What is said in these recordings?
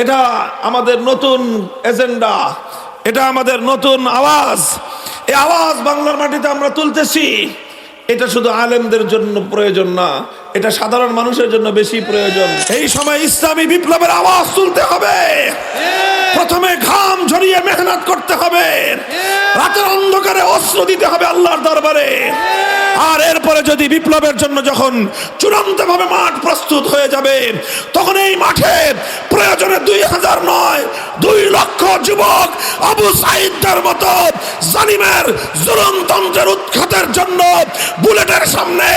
এটা আমাদের নতুন এজেন্ডা এটা আমাদের নতুন আওয়াজ। এই আওয়াজ বাংলার মাটিতে আমরা তুলতেছি। এটা শুধু আলেমদের জন্য প্রয়োজন না এটা সাধারণ মানুষের জন্য বেশি প্রয়োজন। এই সময় ইসলামী বিপ্লবের আওয়াজ তুলতে হবে। প্রথমে ঘাম ঝরিয়ে মেহনত করতে হবে। রাতের অন্ধকারে অস্ত্র দিতে হবে আল্লাহর দরবারে। আর এরপরে যদি বিপ্লবের জন্য যখন চূড়ান্ত ভাবে মাঠ প্রস্তুত হয়ে যাবে তখন এই মাঠে প্রয়োজনে দুই হাজার নয় দুই লক্ষ যুবক আবু সাইদার মতো জালিমের জুলুমতন্ত্রের উৎখাতের জন্য বুলেটের সামনে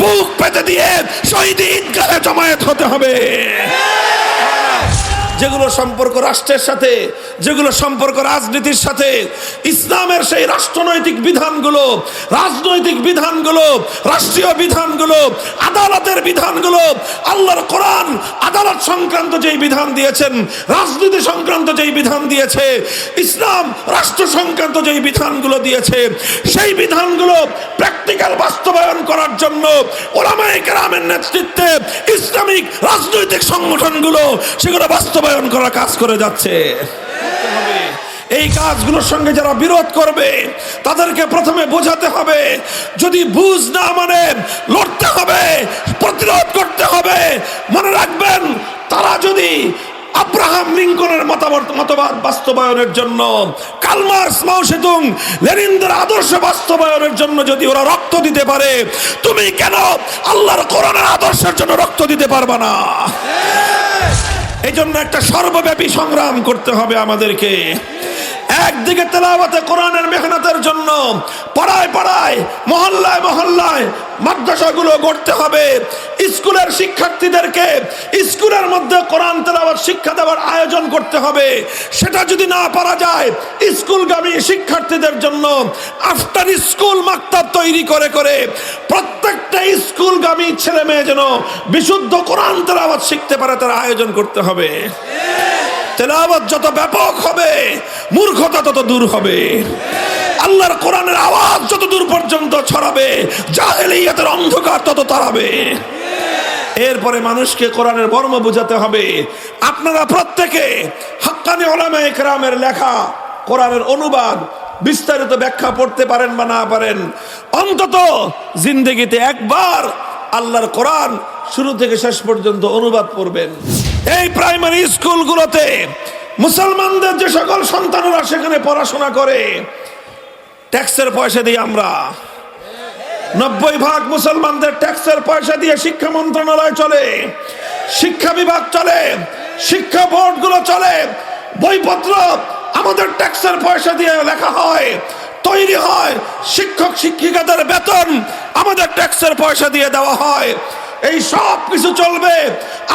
বুক পেতে দিয়ে শহীদ ঈদগাহে জমায়েত হতে হবে। যেগুলো সম্পর্ক রাষ্ট্রের সাথে, যেগুলো সম্পর্ক রাজনীতির সাথে, ইসলামের সেই রাষ্ট্রনৈতিক বিধানগুলো, রাজনৈতিক বিধানগুলো, রাষ্ট্রীয় বিধানগুলো, আদালতের বিধানগুলো, আল্লাহর কোরআন, আদালত সংক্রান্ত যেই বিধান দিয়েছেন, রাজনীতি সংক্রান্ত যেই বিধান দিয়েছে, ইসলাম রাষ্ট্র সংক্রান্ত যেই বিধানগুলো দিয়েছে, সেই বিধানগুলো প্র্যাকটিক্যাল বাস্তবায়ন করার জন্য ওলামায়ে কেরামের নেতৃত্বে ইসলামিক রাজনৈতিক সংগঠনগুলো সেগুলো বাস্তবায়ন করার কাজ করে যাচ্ছে। এই কাজগুলোর সঙ্গে যারা বিরোধ করবে, তাদেরকে প্রথমে বোঝাতে হবে, যদি বুঝ না মানে লড়তে হবে, প্রতিরোধ করতে হবে। মনে রাখবেন, তারা যদি আব্রাহাম লিঙ্কনের মতামত, মতবাদ বাস্তবায়নের জন্য কালমার্স মাউসেতুং লেনিনদের আদর্শ বাস্তবায়নের জন্য যদি ওরা রক্ত দিতে পারে, তুমি কেন আল্লাহর কোরআনের আদর্শের জন্য রক্ত দিতে পারবা না? এই জন্য একটা সর্বব্যাপী সংগ্রাম করতে হবে আমাদেরকে। একদিকে তেলাওয়াতে কোরআনের মেহনতের জন্য পাড়ায় পাড়ায়, মহল্লায় মহল্লায় মাদ্রাসাগুলো গড়তে হবে। স্কুলের শিক্ষার্থীদেরকে স্কুলের মধ্যে কোরআন তেলাওয়াত শিক্ষা দেওয়ার আয়োজন করতে হবে। সেটা যদি না পারা যায়, স্কুলগামী শিক্ষার্থীদের জন্য আফটার স্কুল মাক্তাব তৈরি করে করে প্রত্যেকটা স্কুলগামী ছেলে মেয়ে যেন বিশুদ্ধ কোরআন তেলাওয়াত শিখতে পারে, তার আয়োজন করতে হবে। তেলাওয়াত যত ব্যাপক হবে, মূর্খতা তত দূর হবে। আল্লাহর কোরআনের আওয়াজ যত দূর পর্যন্ত ছড়াবে যা জাহেলিয়াতের অন্ধকার তত তাড়াবে। এরপরে মানুষকে কোরআনের মর্ম বোঝাতে হবে। আপনারা প্রত্যেকে হাক্কানি ওলামা একরামের লেখা কোরআনের অনুবাদ বিস্তারিত ব্যাখ্যা পড়তে পারেন বা না পারেন, অন্তত জিন্দগিতে একবার আল্লাহর কোরআন শুরু থেকে শেষ পর্যন্ত অনুবাদ করবেন এই প্রাইমারি স্কুলগুলোতে মুসলমানদের যে সকল সন্তানরা সেখানে পড়াশোনা করে, ট্যাক্সের পয়সা দিয়ে আমরা। নব্বই ভাগ মুসলমানদের ট্যাক্সের পয়সা দিয়ে শিক্ষা মন্ত্রণালয় চলে, শিক্ষা বিভাগ চলে, শিক্ষা বোর্ডগুলো চলে, বইপত্র আমাদের ট্যাক্সের পয়সা দিয়ে লেখা হয়। তৈরি হয়। শিক্ষক, শিক্ষিকাদের বেতন আমাদের ট্যাক্সের পয়সা দিয়ে দেওয়া হয়। এই সব কিছু চলবে।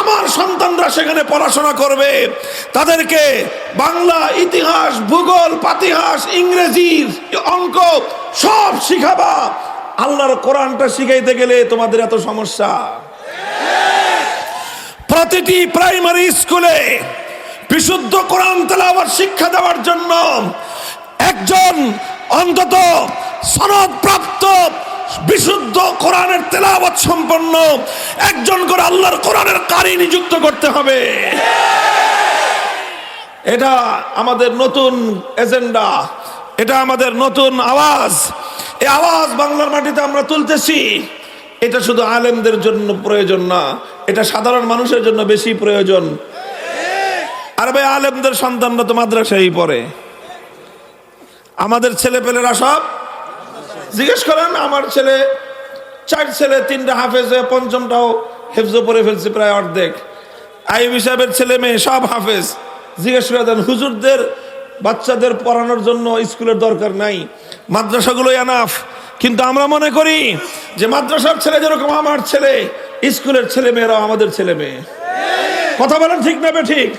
আমার সন্তানরা সেখানে পড়াশোনা করবে। তাদেরকে বাংলা, ইতিহাস, ভূগোল, পাতিহাস, ইংরেজি, অঙ্ক সব শিখাবা। আল্লাহর কোরআনটা শিখাইতে গেলে তোমাদের এত সমস্যা। প্রতিটি প্রাইমারি স্কুলে বিশুদ্ধ কোরআন তেলাওয়াত শিক্ষা দেওয়ার জন্য একজন অন্তত সনদ প্রাপ্ত বিশুদ্ধ কোরআনের তেলাওয়াত সম্পন্ন একজন করে আল্লাহর কোরআনের কারি নিযুক্ত করতে হবে। এটা আমাদের নতুন এজেন্ডা, এটা আমাদের নতুন আওয়াজ। এই আওয়াজ বাংলার মাটিতে আমরা তুলতেছি। এটা শুধু আলেমদের জন্য প্রয়োজন না, এটা সাধারণ মানুষের জন্য বেশি প্রয়োজন। আর ভাই, আলেমদের সন্তানরা তো মাদ্রাসায় পড়ে। আমাদের ছেলে পেলেরা সব? জিজ্ঞেস করেন, আমার ছেলে, চার ছেলে, তিনটা হাফেজ হয়ে পঞ্চমটাও হেফজ পড়ে ফেলছে প্রায় অর্ধেক। আইব সাহেবের ছেলে মেয়ে সব হাফেজ। জিজ্ঞেস করে দেন, হুজুরদের, বাচ্চাদের পড়ানোর জন্য স্কুলের দরকার নাই, মাদ্রাসাগুলোই আনাফ কিন্তু আমরা মনে করি যে মাদ্রাসার ছেলে যেরকম আমার ছেলে, স্কুলের ছেলে মেয়েরাও আমাদের ছেলে মেয়ে। কথা বলেন ঠিক না বে ঠিক?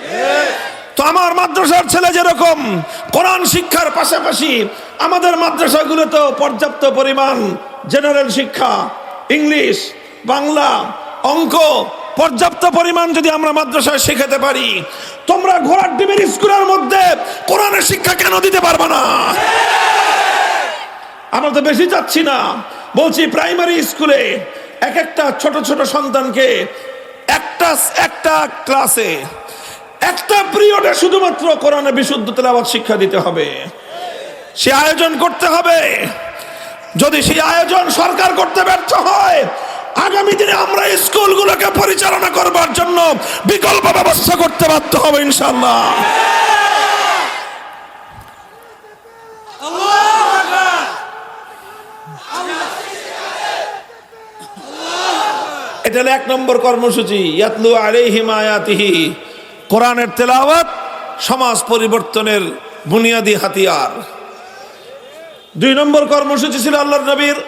তো আমার মাদ্রাসার ছেলে যেরকম কোরআন শিক্ষার পাশাপাশি আমাদের মাদ্রাসাগুলো তো পর্যাপ্ত পরিমাণ জেনারেল শিক্ষা, ইংলিশ, বাংলা, অঙ্ক পর্যাপ্ত পরিমাণ যদি আমরা মাদ্রাসায় শেখাতে পারি, তোমরা ঘোড়ার ডিমের স্কুলের মধ্যে কোরআনের শিক্ষা কেন দিতে পারবে না? আমরা তো বেশি যাচ্ছি না। বলছি প্রাইমারি স্কুলে এক একটা ছোট ছোট সন্তানকে একটা একটা ক্লাসে একটা পিরিয়ডে শুধুমাত্র কোরআনে বিশুদ্ধ তেলাওয়াত শিক্ষা দিতে হবে। সে আয়োজন করতে হবে। যদি সেই আয়োজন সরকার করতে ব্যর্থ হয়, আগামী দিনে আমরা স্কুলগুলোকে পরিচালনা করবার জন্য বিকল্প ব্যবস্থা করতে বাধ্য হবে ইনশাল্লাহ এটা হলো এক নম্বর কর্মসূচি। ইয়াতলু আলাইহিম আয়াতিহি। কোরআনের তেলাওয়াত সমাজ পরিবর্তনের বুনিয়াদি হাতিয়ার। দুই নম্বর কর্মসূচি ছিল আল্লাহ নবীর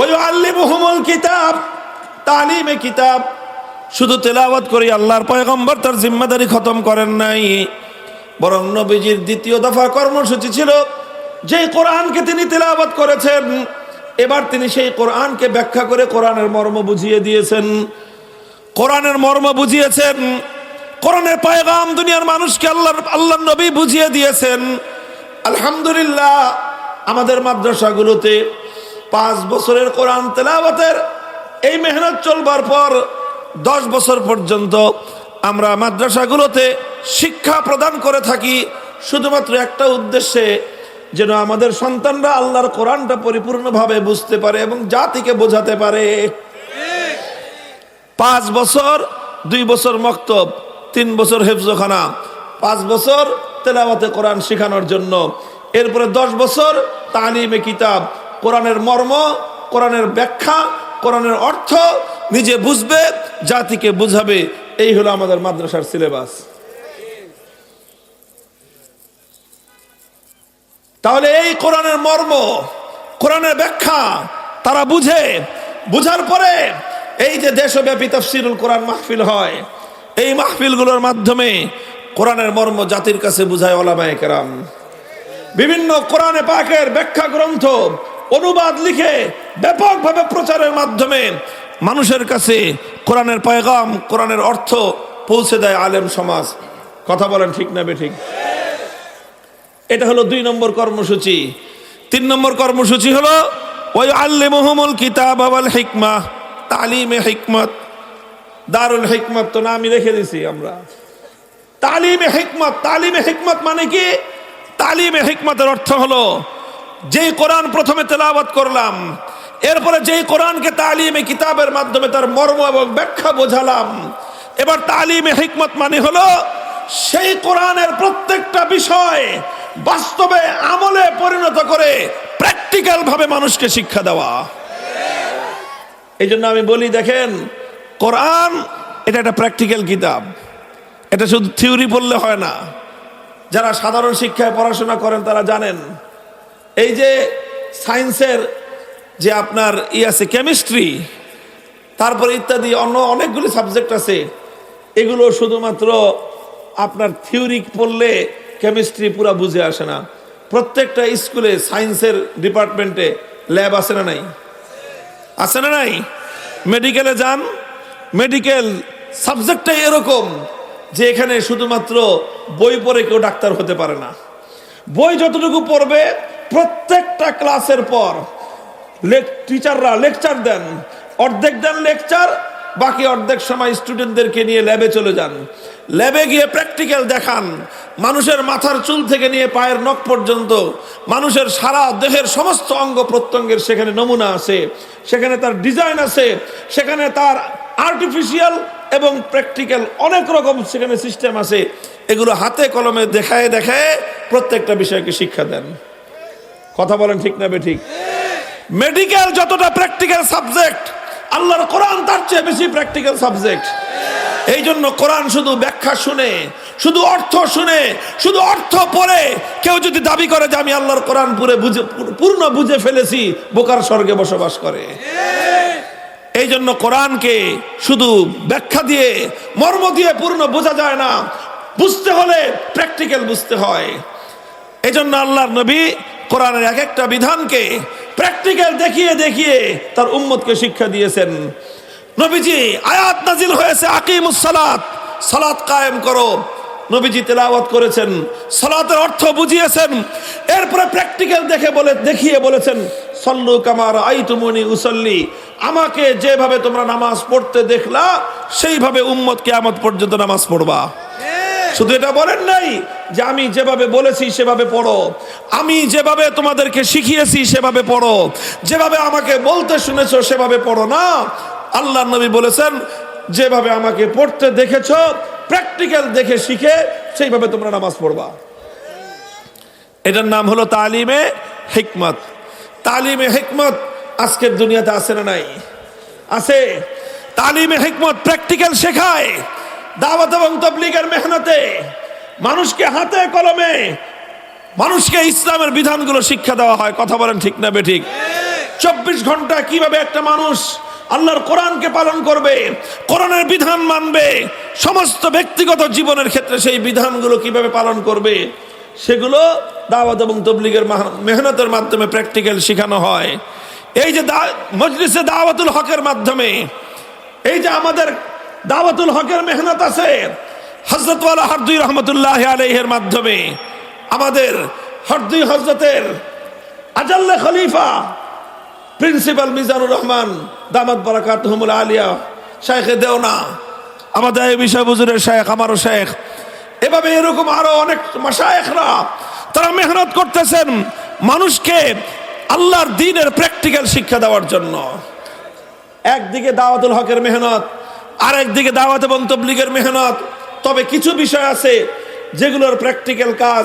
ওই আল্লিমুহুমুল কিতাব তালিমে কিতাব। শুধু তেলাওয়াত করে আল্লাহর পয়গম্বর, তার জিম্মাদারি খতম করেন নাই। বরং নবীজির দ্বিতীয় দফা কর্মসূচি ছিল যে কোরআনকে তিনি তেলাওয়াত করেছেন, এবার তিনি সেই কোরআনকে ব্যাখ্যা করে কোরআনের মর্ম বুঝিয়ে দিয়েছেন। কোরআনের মর্ম বুঝিয়েছেন কোরআনের পায়গাম দুনিয়ার মানুষকে আল্লাহর আল্লাহ নবী বুঝিয়ে দিয়েছেন। আলহামদুলিল্লাহ, আমাদের মাদ্রাসাগুলোতে পাঁচ বছরের কোরআন তেলাওয়াতের এই মেহনত চলবার পর দশ বছর পর্যন্ত আমরা মাদ্রাসাগুলোতে শিক্ষা প্রদান করে থাকি। শুধুমাত্র একটা উদ্দেশ্যে, যেন আমাদের সন্তানরা আল্লাহর কোরআনটা পরিপূর্ণভাবে বুঝতে পারে এবং জাতিকে বোঝাতে পারে। পাঁচ বছর, দুই বছর মক্তব। তিন বছর হেফজখানা, পাঁচ বছর তেলাওয়াতে কোরআন শেখানোর জন্য। এরপরে দশ বছর তালিমে কিতাব, কোরআনের মর্ম, কোরআনের ব্যাখ্যা, কোরআনের অর্থ নিজে বুঝবে, জাতিকে বুঝাবে। এই হলো আমাদের মাদ্রাসার সিলেবাস। তাহলে এই কোরআনের মর্ম, কোরআনের ব্যাখ্যা তারা বুঝে। বুঝার পরে এই যে দেশব্যাপী তফসিরুল কোরআন মাহফিল হয় এই মাহফিলগুলোর মাধ্যমে কোরআনের মর্ম জাতির কাছে বুঝায় ওলামায়ে কেরাম। বিভিন্ন কোরআনে পাকের ব্যাখ্যা গ্রন্থ, অনুবাদ লিখে ব্যাপকভাবে প্রচারের মাধ্যমে মানুষের কাছে কোরআনের পয়গাম, কোরআনের অর্থ পৌঁছে দেয় আলেম সমাজ। কথা বলেন ঠিক না বে ঠিক এটা হলো দুই নম্বর কর্মসূচি। তিন নম্বর কর্মসূচি হলো ওই আল্লে মোহাম্মল কিতাব আবাল হিকমা, তালিমে হিকমত। দারুল হিকমত তো না আমি রেখে দিছি আমরা। তালিমে হিকমত তালিমে হিকমত মানে কি? তালিমে হিকমতের অর্থ হলো যে কোরআন প্রথমে তেলাওয়াত করলাম, এরপরে যেই কোরআনকে তালিমে কিতাবের মাধ্যমে তার মর্ম এবং ব্যাখ্যা বোঝালাম, এবার তালিমে হিকমত মানে হলো, সেই কোরআনের প্রত্যেকটা বিষয় বাস্তবে আমলে পরিণত করে প্র্যাকটিক্যাল ভাবে মানুষকে শিক্ষা দেওয়া। এই জন্য আমি বলি, দেখেন কোরআন, এটা একটা প্র্যাকটিক্যাল কিতাব। এটা শুধু থিওরি পড়লে হয় না। যারা সাধারণ শিক্ষায় পড়াশোনা করেন, তারা জানেন। এই যে সায়েন্সের যে আপনার ই আছে, কেমিস্ট্রি, তারপরে ইত্যাদি অন্য অনেকগুলি সাবজেক্ট আছে, এগুলো শুধুমাত্র আপনার থিওরি পড়লে কেমিস্ট্রি পুরো বুঝে আসে না। প্রত্যেকটা স্কুলে সায়েন্সের ডিপার্টমেন্টে ল্যাব আছে না নাই? আছে না নাই? মেডিকেলে যান মেডিকেল সাবজেক্টটাই এরকম যে এখানে শুধুমাত্র বই পড়ে কেউ ডাক্তার হতে পারে না। বই যতটুকু পড়বে, প্রত্যেকটা ক্লাসের পর টিচাররা লেকচার দেন। অর্ধেক দেন লেকচার, বাকি অর্ধেক সময় স্টুডেন্টদেরকে নিয়ে ল্যাবে চলে যান। ল্যাবে গিয়ে প্র্যাকটিক্যাল দেখান। মানুষের মাথার চুল থেকে নিয়ে পায়ের নখ পর্যন্ত মানুষের সারা দেহের সমস্ত অঙ্গ প্রত্যঙ্গের সেখানে নমুনা আছে। সেখানে তার ডিজাইন আছে। সেখানে তার আর্টিফিশিয়াল এবং প্র্যাকটিক্যাল অনেক রকম সেখানে সিস্টেম আছে। এগুলো হাতে কলমে দেখায় দেখায় প্রত্যেকটা বিষয়কে শিক্ষা দেন। কথা বলেন ঠিক না ঠিক মেডিকেল যতটা প্র্যাকটিক্যাল সাবজেক্ট আল্লাহর কোরআন তার চেয়ে বেশি প্র্যাকটিক্যাল সাবজেক্ট এই জন্য কোরআন শুধু ব্যাখ্যা শুনে, শুধু অর্থ শুনে, শুধু অর্থ পড়ে, কেউ যদি দাবি করে যে আমি আল্লাহর কোরআন পুরে বুঝে, পূর্ণ বুঝে ফেলেছি, বোকার স্বর্গে বসবাস করে। এই জন্য কোরআনকে শুধু ব্যাখ্যা দিয়ে, মর্ম দিয়ে পূর্ণ বোঝা যায় না। বুঝতে হলে প্র্যাকটিক্যাল বুঝতে হয়। এই জন্য আল্লাহর নবী কোরআনের এক একটা বিধানকে প্র্যাকটিক্যাল দেখিয়ে দেখিয়ে তার উম্মতকে শিক্ষা দিয়েছেন। নবীজি আয়াত নাজিল হয়েছে, আকিমুস সালাত। সালাত কায়েম করো। নবীজি তেলাওয়াত করেছেন। সালাতের অর্থ বুঝিয়েছেন। এরপরে প্র্যাকটিক্যাল দেখে বলে, দেখিয়ে বলেছেন সল্লু কামার আই আইতুমনি উসল্লি। আমাকে যেভাবে তোমরা নামাজ পড়তে দেখলা সেইভাবে উম্মত কেয়ামত পর্যন্ত নামাজ পড়বা। শুধু এটা বলেন নাই যে আমি যেভাবে বলেছি সেভাবে পড়ো। আমি যেভাবে তোমাদেরকে শিখিয়েছি সেভাবে পড়ো। যেভাবে আমাকে বলতে শুনেছো সেভাবে পড়ো না। আল্লাহ নবী বলেছেন যেভাবে আমাকে পড়তে দেখেছ প্র্যাকটিক্যাল দেখে শিখে সেইভাবে তোমরা নামাজ পড়বা। এটার নাম হলো তালিমে হিকমত। তালিমে হিকমত আজকের দুনিয়াতে আছে না নাই? আছে। তালিমে হিকমত প্র্যাকটিক্যাল শেখায়, দাওয়াত এবং তবলিগের মেহনতে। মানুষকে হাতে কলমে, মানুষকে ইসলামের বিধানগুলো শিক্ষা দেওয়া হয়। কথা বলেন ঠিক না বেঠিক? চব্বিশ ঘণ্টা কীভাবে একটা মানুষ আল্লাহর কোরআনকে পালন করবে, কোরআনের বিধান মানবে, সমস্ত ব্যক্তিগত জীবনের ক্ষেত্রে সেই বিধানগুলো কীভাবে পালন করবে? সেগুলো দাওয়াত এবং তবলিগের মাহ- মেহনতের মাধ্যমে প্র্যাকটিক্যাল শেখানো হয়। এই যে মজলিসে দাওয়াতুল হকের মাধ্যমে, এই যে আমাদের দাওয়াতুল হকের মেহনত আছে হজরতওয়ালা হরদুই রহমতুল্লাহ আলহের মাধ্যমে আমাদের হরদুই হজরতের আজাল্লে খলিফা প্রিন্সিপাল মিজানুর রহমান দামাত বারাকাত আলিয়া শেখে দেওনা, আমাদের এই বিষয় বুজুরের শেখ আমারও শেখ এভাবে এরকম আরও অনেক মাসায়করা তারা মেহনত করতেছেন মানুষকে আল্লাহর দিনের প্র্যাকটিক্যাল শিক্ষা দেওয়ার জন্য। একদিকে দাওয়াতুল হকের মেহনত আর একদিকে দাওয়াত এবং তবলিগের মেহনত। তবে কিছু বিষয় আছে যেগুলোর প্র্যাকটিক্যাল কাজ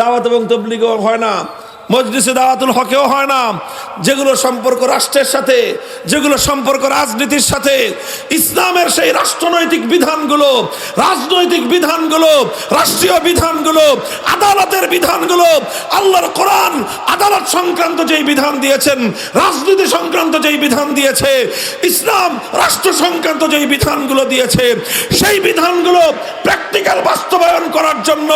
দাওয়াত এবং তবলিগও হয় না। মজলিসে দাওয়াতুল হকেও হয় না। যেগুলো সম্পর্ক রাষ্ট্রের সাথে, যেগুলো সম্পর্ক রাজনীতির সাথে, ইসলামের সেই রাষ্ট্রনৈতিক বিধানগুলো, রাজনৈতিক বিধানগুলো, রাষ্ট্রীয় বিধানগুলো, আদালতের বিধানগুলো, আল্লাহর কোরআন আদালত সংক্রান্ত যেই বিধান দিয়েছেন, রাজনীতি সংক্রান্ত যেই বিধান দিয়েছে, ইসলাম রাষ্ট্র সংক্রান্ত যেই বিধানগুলো দিয়েছে, সেই বিধানগুলো প্র্যাকটিক্যাল বাস্তবায়ন করার জন্য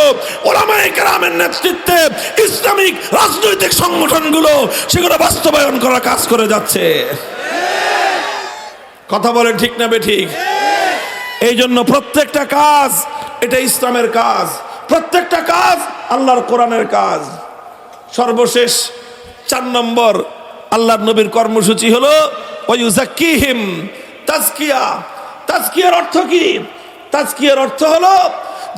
ওলামায়ে কেরামের নেতৃত্বে ইসলামিক রাজনৈতিক সংগঠনগুলো সেগুলো বাস্তবায়ন করার কাজ করে যাচ্ছে। কথা বলেন ঠিক না বে ঠিক? এই জন্য প্রত্যেকটা কাজ, এটা ইসলামের কাজ। প্রত্যেকটা কাজ আল্লাহর কোরআনের কাজ। সর্বশেষ চার নম্বর আল্লাহর নবীর কর্মসূচি হলো তাজকিয়া। তাজকিয়ার অর্থ কি? তাজকিয়ার অর্থ হলো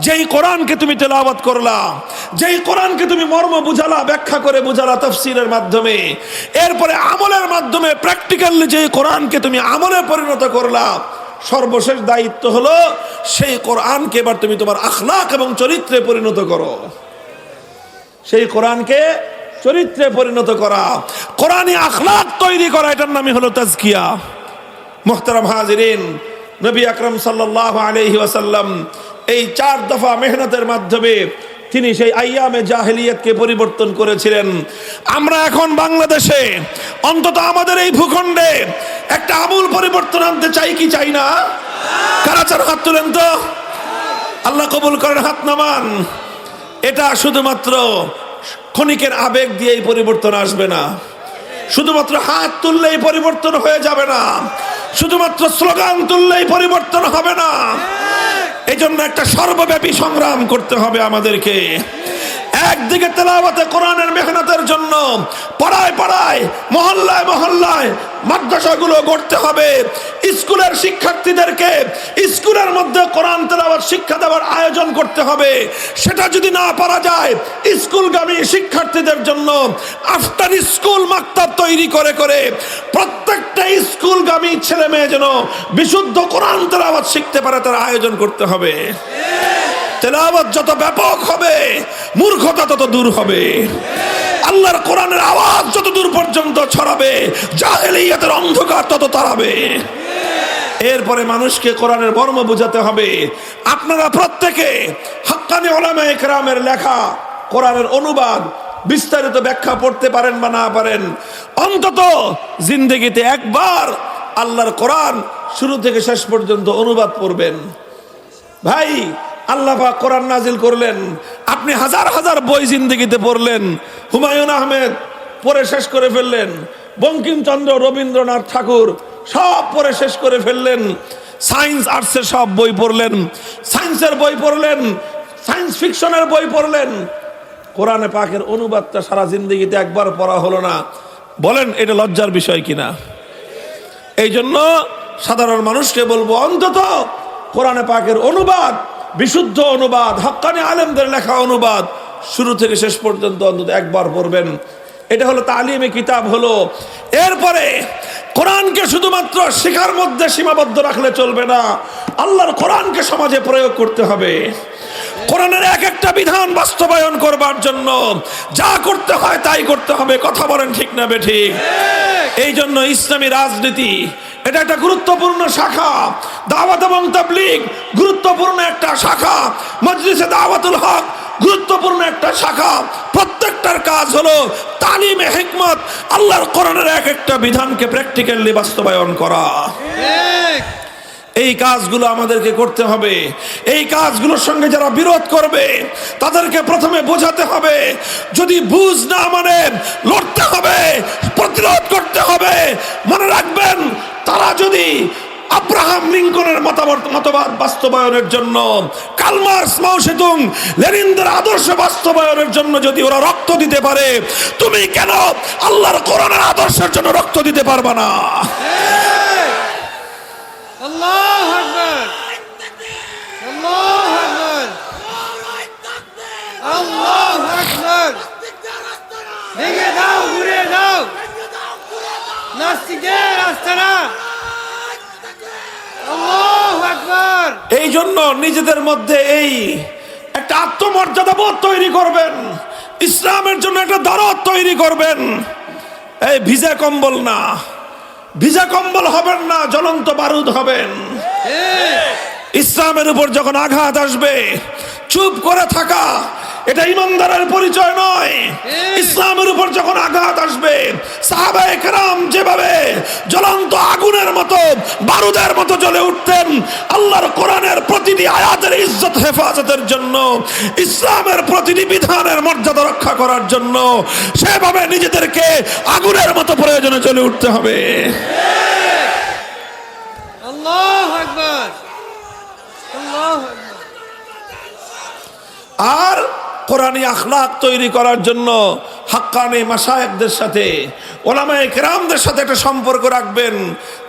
যেই কোরআনকে তুমি তেলাওয়াত করলা, যেই কোরআনকে তুমি মর্ম বুঝালা, ব্যাখ্যা করে বুঝালা তফসিরের মাধ্যমে, এরপরে আমলের মাধ্যমে প্র্যাকটিক্যালি যেই কোরআনকে তুমি আমলে পরিণত করলা, সর্বশেষ দায়িত্ব হলো সেই কোরআনকে এবার তুমি তোমার আখলাক এবং চরিত্রে পরিণত করো। সেই কোরআনকে চরিত্রে পরিণত করা, কোরআনী আখলাক তৈরি করা, এটার নামই হলো তাজকিয়া। মোহতারাম হাজিরিন, নবী আকরম সাল্লাহ আলহি ওয়াসাল্লাম এই চার দফা মেহনতের মাধ্যমে তিনি সেই আইয়ামে জাহেলিয়তকে পরিবর্তন করেছিলেন। আমরা এখন বাংলাদেশে, অন্তত আমাদের এই ভূখণ্ডে একটা আমূল পরিবর্তন আনতে চাই কি চাই না? কারা চার হাত তুলেন তো? আল্লাহ কবুল করেন হাত নামান। এটা শুধুমাত্র ক্ষণিকের আবেগ দিয়েই পরিবর্তন আসবে না। শুধুমাত্র হাত তুললেই পরিবর্তন হয়ে যাবে না। শুধুমাত্র স্লোগান তুললেই পরিবর্তন হবে না। এই জন্য একটা সর্বব্যাপী সংগ্রাম করতে হবে আমাদেরকে। একদিকে তেলাওয়াতে কোরআনের মেহনতের জন্য পাড়ায় পাড়ায়, মহল্লায় মহল্লায় মাদ্রাসাগুলো গড়তে হবে। স্কুলের শিক্ষার্থীদেরকে স্কুলের মধ্যে কোরআন তেলাওয়াত শিক্ষা দেওয়ার আয়োজন করতে হবে। সেটা যদি না পারা যায়, স্কুলগামী শিক্ষার্থীদের জন্য আফটার স্কুল মাক্তাব তৈরি করে করে প্রত্যেকটা স্কুলগামী ছেলে মেয়ে যেন বিশুদ্ধ কোরআন তেলাওয়াত শিখতে পারে, তার আয়োজন করতে হবে। তেলাওয়াত যত ব্যাপক হবে, মূর্খতা তত দূর হবে। আল্লাহর কোরআনের আওয়াজ যত দূর পর্যন্ত ছড়াবে জাহেলিয়াতের অন্ধকার তত তাড়াবে। এরপরে মানুষকে কোরআনের মর্ম বোঝাতে হবে। আপনারা প্রত্যেকে হাক্কানি ওলামা একরামের লেখা কোরআনের অনুবাদ বিস্তারিত ব্যাখ্যা পড়তে পারেন বা না পারেন, অন্তত জিন্দগিতে একবার আল্লাহর কোরআন শুরু থেকে শেষ পর্যন্ত অনুবাদ পড়বেন। ভাই, আল্লাহ কোরআন নাজিল করলেন। আপনি হাজার হাজার বই জিন্দগিতে পড়লেন। হুমায়ুন আহমেদ পড়ে শেষ করে ফেললেন। বঙ্কিমচন্দ্র, রবীন্দ্রনাথ ঠাকুর, সব পড়ে শেষ করে ফেললেন। সায়েন্স আর্টসের সব বই পড়লেন। সায়েন্সের বই পড়লেন, সায়েন্স ফিকশনের বই পড়লেন। কোরআনে পাকের অনুবাদটা সারা জিন্দগিতে একবার পড়া হলো না। বলেন, এটা লজ্জার বিষয় কিনা? এই জন্য সাধারণ মানুষকে বলব, অন্তত কোরআনে পাকের অনুবাদ, বিশুদ্ধ অনুবাদ, হক্কানি আলেমদের লেখা অনুবাদ শুরু থেকে শেষ পর্যন্ত অন্তত একবার পড়বেন। এটা হলো তালিমে কিতাব হলো। এরপরে কোরআনকে শুধুমাত্র শেখার মধ্যে সীমাবদ্ধ রাখলে চলবে না। আল্লাহর কোরআনকে সমাজে প্রয়োগ করতে হবে। কোরআনের এক একটা বিধান বাস্তবায়ন করবার জন্য যা করতে হয় তাই করতে হবে। কথা বলেন ঠিক না বে ঠিক? এই জন্য ইসলামী রাজনীতি এটা একটা গুরুত্বপূর্ণ শাখা। দাওয়াত এবং তাবলিগ গুরুত্বপূর্ণ একটা শাখা। মজলিসে দাওয়াতুল হক গুরুত্বপূর্ণ একটা শাখা। প্রত্যেকটার কাজ হলো তালিমে হেকমত, আল্লাহর কোরআনের এক একটা বিধানকে প্র্যাকটিক্যালি বাস্তবায়ন করা। এই কাজগুলো আমাদেরকে করতে হবে। এই কাজগুলোর সঙ্গে যারা বিরোধ করবে, তাদেরকে প্রথমে বোঝাতে হবে। যদি বুঝ না মানে লড়তে হবে, প্রতিরোধ করতে হবে। মনে রাখবেন, তারা যদি আব্রাহাম লিঙ্কনের মতামত, মতবাদ বাস্তবায়নের জন্য কালমার্স মাউসেতুং লেনিনদের আদর্শ বাস্তবায়নের জন্য যদি ওরা রক্ত দিতে পারে, তুমি কেন আল্লাহর কোরআনের আদর্শের জন্য রক্ত দিতে পারবা না? আল্লাহ আকবার। এই জন্য নিজেদের মধ্যে এই একটা আত্মমর্যাদা বোধ তৈরি করবেন। ইসলামের জন্য একটা দরদ তৈরি করবেন। এই ভিজা কম্বল না। ভিজা কম্বল হবেন না জ্বলন্ত বারুদ হবেন। ইসলামের উপর যখন আঘাত আসবে চুপ করে থাকা এটা ইমানদারের পরিচয় নয়। ইসলামের উপর যখন আঘাত আসবে সাহাবা একরাম যেভাবে জ্বলন্ত আগুনের মতো বারুদের মতো জ্বলে উঠতেন আল্লাহর কোরআনের প্রতিটি আয়াতের ইজ্জত হেফাজতের জন্য ইসলামের প্রতিটি বিধানের মর্যাদা রক্ষা করার জন্য সেভাবে নিজেদেরকে আগুনের মতো প্রয়োজনে জ্বলে উঠতে হবে। আল্লাহ আকবার। আল্লাহ আকবার। আর কোরআনী আখলাক তৈরি করার জন্য হাক্কানি মাসায়েকদের সাথে ওলামায় কেরামদের সাথে একটা সম্পর্ক রাখবেন।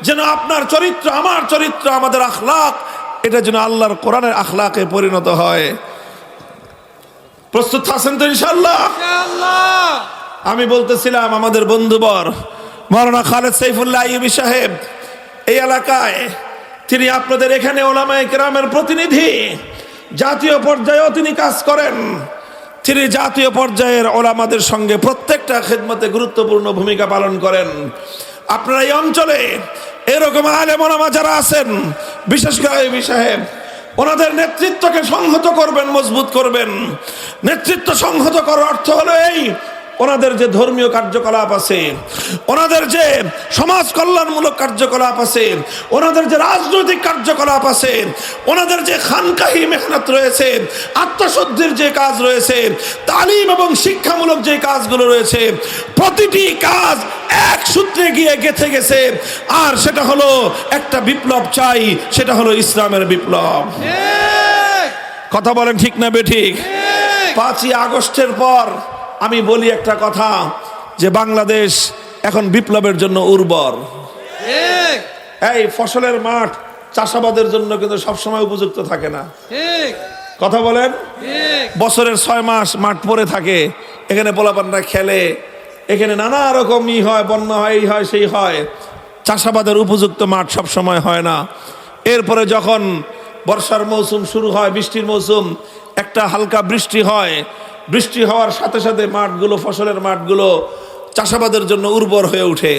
যেন আপনার চরিত্র আমার চরিত্র আমাদের আখলাক এটা যেন আল্লাহর কোরআনের আখলাকে পরিণত হয়। প্রস্তুত আছেন তো ইনশাল্লাহ আল্লাহ আমি বলতেছিলাম আমাদের বন্ধুবর মৌলানা খালেদ সাইফুল্লাহ ইউবি সাহেব এই এলাকায় তিনি আপনাদের এখানে ওলামায় কেরামের প্রতিনিধি জাতীয় পর্যায়েও তিনি কাজ করেন। তিনি জাতীয় পর্যায়ের ওলামাদের সঙ্গে প্রত্যেকটা খেদমতে গুরুত্বপূর্ণ ভূমিকা পালন করেন। আপনারা এই অঞ্চলে এরকম আলে মনামা যারা আছেন, বিশেষ করে ইউবি সাহেব, ওনাদের নেতৃত্বকে সংহত করবেন, মজবুত করবেন। নেতৃত্ব সংহত করার অর্থ হলো এই ওনাদের যে ধর্মীয় কার্যকলাপ আছে ওনাদের যে সমাজ কল্যাণমূলক কার্যকলাপ আছে ওনাদের যে রাজনৈতিক কার্যকলাপ আছে ওনাদের যে খানকাহি মেহনত রয়েছে আত্মশুদ্ধির যে কাজ রয়েছে তালিম এবং শিক্ষামূলক যে কাজগুলো রয়েছে প্রতিটি কাজ এক সূত্রে গিয়ে গেথে গেছে। আর সেটা হলো একটা বিপ্লব চাই সেটা হলো ইসলামের বিপ্লব। কথা বলেন ঠিক না বেঠিক ঠিক। পাঁচই আগস্টের পর আমি বলি একটা কথা যে বাংলাদেশ এখন বিপ্লবের জন্য উর্বর। এই ফসলের মাঠ চাষাবাদের জন্য কিন্তু সবসময় উপযুক্ত থাকে না। কথা বলেন? বছরের ছয় মাস মাঠ পড়ে থাকে এখানে পোলাপানরা খেলে এখানে নানা রকম ই হয় বন্যা হয় এই হয় সেই হয়। চাষাবাদের উপযুক্ত মাঠ সব সময় হয় না। এরপরে যখন বর্ষার মৌসুম শুরু হয় বৃষ্টির মৌসুম একটা হালকা বৃষ্টি হয়, বৃষ্টি হওয়ার সাথে সাথে মাঠগুলো, ফসলের মাঠগুলো চাষাবাদের জন্য উর্বর হয়ে ওঠে।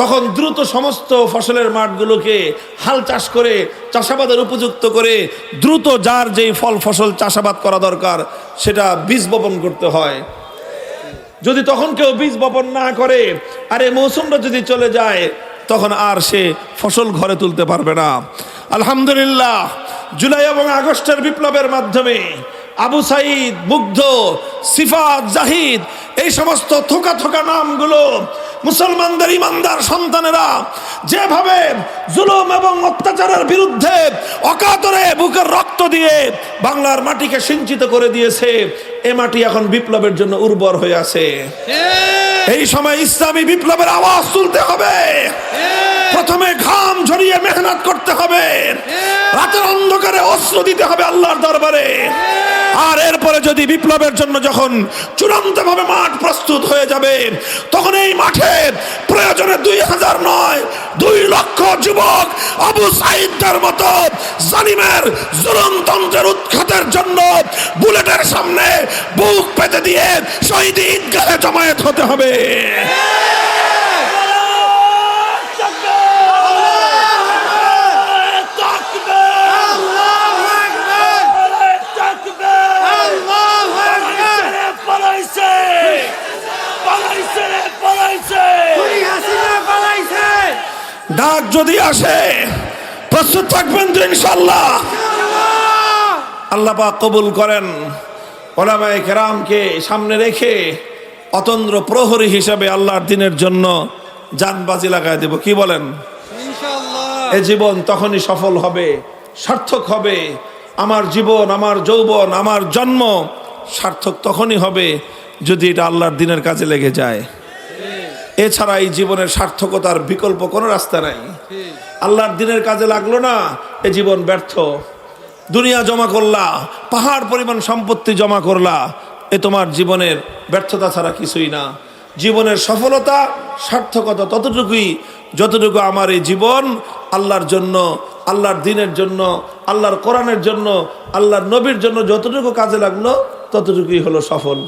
তখন দ্রুত সমস্ত ফসলের মাঠগুলোকে হাল চাষ করে, চাষাবাদের উপযুক্ত করে দ্রুত যার যেই ফল, ফসল চাষাবাদ করা দরকার, সেটা বীজ বপন করতে হয়। যদি তখন কেউ বীজ বপন না করে, আর এই মৌসুমটা যদি চলে যায়, তখন আর সে ফসল ঘরে তুলতে পারবে না। আলহামদুলিল্লাহ, জুলাই এবং আগস্টের বিপ্লবের মাধ্যমে আবু সাইদ মুগ্ধ সিফাত জাহিদ এই সমস্ত থোকা থোকা নামগুলো মুসলমানদের ইমানদার সন্তানেরা যেভাবে জুলুম এবং অত্যাচারের বিরুদ্ধে অকাতরে বুকের রক্ত দিয়ে বাংলার মাটিকে সিঞ্চিত করে দিয়েছে এ মাটি এখন বিপ্লবের জন্য উর্বর হয়ে আছে। এই সময় ইসলামী বিপ্লবের আওয়াজ তুলতে হবে। ঠিক প্রথমে ঘাম ঝরিয়ে মেহনত করতে হবে। রাতের অন্ধকারে অস্ত্র দিতে হবে আল্লাহর দরবারে। আর এরপরে যদি বিপ্লবের জন্য যখন চূড়ান্ত ভাবে মাঠ প্রস্তুত হয়ে যাবে তখন এই মাঠে প্রয়োজনে দুই হাজার নয় দুই লক্ষ যুবক আবু সাইদদের মতো জালিমের জুলুমতন্ত্রের উৎখাতের জন্য বুলেটের সামনে বুক পেতে দিয়ে শহীদ ঈদগাহে জমায়েত হতে হবে। যদি আসে প্রস্তুত থাকবেন তো ইনশাল্লাহ আল্লাহ পাক কবুল করেন। ওলামায়ে কেরামকে সামনে রেখে অতন্দ্র প্রহরী হিসাবে আল্লাহর দিনের জন্য জানবাজি লাগায় দেব। কি বলেন? এ জীবন তখনই সফল হবে সার্থক হবে। আমার জীবন আমার যৌবন আমার জন্ম সার্থক তখনই হবে যদি এটা আল্লাহর দিনের কাজে লেগে যায়। এছাড়া এই জীবনের সার্থকতার বিকল্প কোনো রাস্তা নাই। আল্লাহর দিনের কাজে লাগল না, এ জীবন ব্যর্থ। দুনিয়া জমা করলা, পাহাড় পরিমাণ সম্পত্তি জমা করলা, এ তোমার জীবনের ব্যর্থতা ছাড়া কিছুই না। জীবনের সফলতা, সার্থকতা ততটুকুই, যতটুকু আমার এই জীবন, আল্লাহর জন্য, আল্লাহর দিনের জন্য, আল্লাহর কোরআনের জন্য, আল্লাহর নবীর জন্য যতটুকু কাজে লাগল, ততটুকুই হলো সফল।